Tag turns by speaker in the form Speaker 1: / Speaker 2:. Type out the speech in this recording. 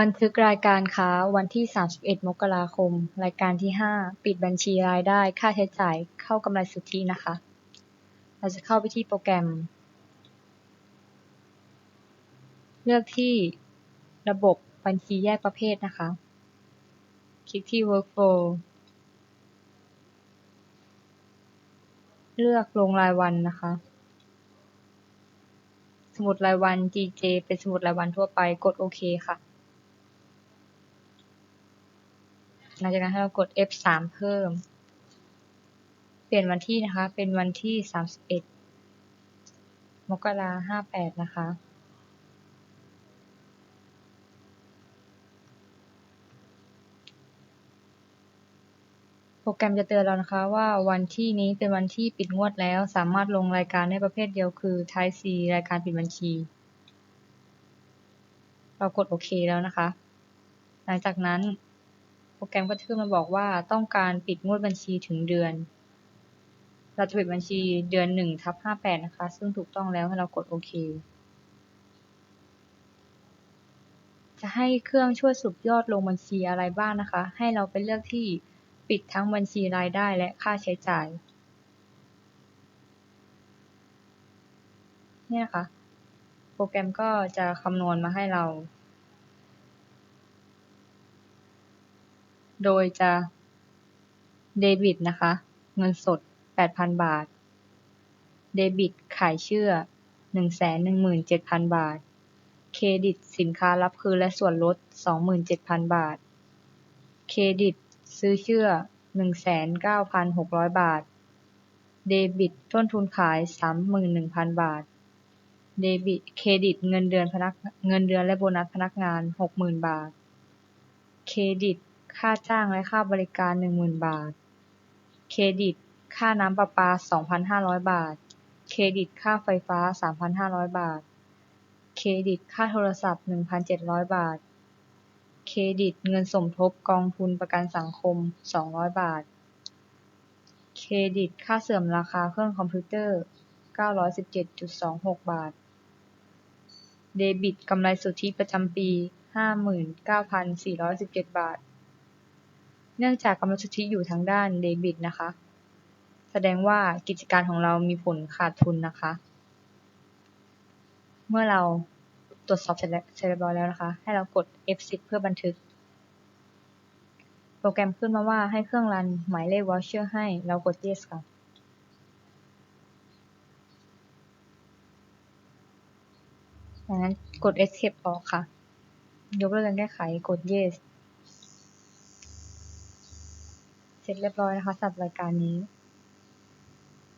Speaker 1: บันทึกรายการค้าวันที่ 31 มกราคม รายการที่ 5 ปิดบัญชีรายได้ ค่าใช้จ่าย เข้ากำไรสุทธินะคะ เราจะเข้าไปที่โปรแกรม เลือกที่ระบบบัญชีแยกประเภทนะคะ คลิกที่ workflow เลือกลงรายวันนะคะ สมุดรายวัน GJ เป็นสมุดรายวันทั่วไป กดโอเคค่ะ ห ลังจากนั้นให้เรากด F3 เพิ่ม เปลี่ยนวันที่นะคะ เป็นวันที่ 31 มกราคม58นะคะ โปรแกรมจะเตือนเรานะคะว่าวันที่นี้เป็นวันที่ปิดงวดแล้ว สามารถลงรายการได้ประเภทเดียวคือ Type C รายการปิดบัญชี เรากดโอเคแล้วนะคะ หลังจากนั้น รแกรมก็จะขึ้นมาบอกว่าต้องการปิดงวดบัญชีถึงเดือน เราจะปิดบัญชีเดือน1ทับ58นะคะ ซึ่งถูกต้องแล้วให้เรากดโอเค จะให้เครื่องช่วยสรุปยอดลงบัญชีอะไรบ้างนะคะ ให้เราไปเลือกที่ปิดทั้งบัญชีรายได้และค่าใช้จ่ายนี่นะคะ โปรแกรมก็จะคำนวณมาให้เรา โดยจะเดบิตนะคะ เงินสด 8,000 บาท เดบิตขายเชื่อ 117,000 บาท เครดิตสินค้ารับคืนและส่วนลด 27,000 บาท เครดิตซื้อเชื่อ 1,9,600 บาท เดบิตต้นทุนขาย 31,000 บาท เดบิตเครดิตเงินเดือนพนักเงินเดือนและโบนัสพนักงาน 60,000 บาท เครดิต ค่าจ้างและค่าบริการหนึ่งหมื่นบาท เครดิต ค่าน้ำประปาสองพันห้าร้อยบาท เครดิตค่าไฟฟ้าสามพันห้าร้อยบาท เครดิตค่าโทรศัพท์หนึ่งพันเจ็ดร้อยบาท เครดิตเงินสมทบกองทุนประกันสังคมสองร้อยบาท เครดิตค่าเสื่อมราคาเครื่องคอมพิวเตอร์เก้าร้อยสิบเจ็ดจุดสองหกบาท เดบิตกำไรสุทธิประจำปีห้าหมื่นเก้าพันสี่ร้อยสิบเจ็ดบาท เนื่องจากกำไรสุทธิอยู่ทางด้านเดบิตนะคะ แสดงว่ากิจการของเรามีผลขาดทุนนะคะ เมื่อเราตรวจสอบเสร็จเรียบร้อยแล้วนะคะ ให้เรากด F10 เพื่อบันทึก โปรแกรมขึ้นมาว่าให้เครื่องรันหมายเลข voucher ให้ เรากด yes ค่ะดังนั้นกด escape ออกค่ะ ยกเลิกการแก้ไข กด yes เสร็จเรียบร้อยนะคะสำหรับรายการนี้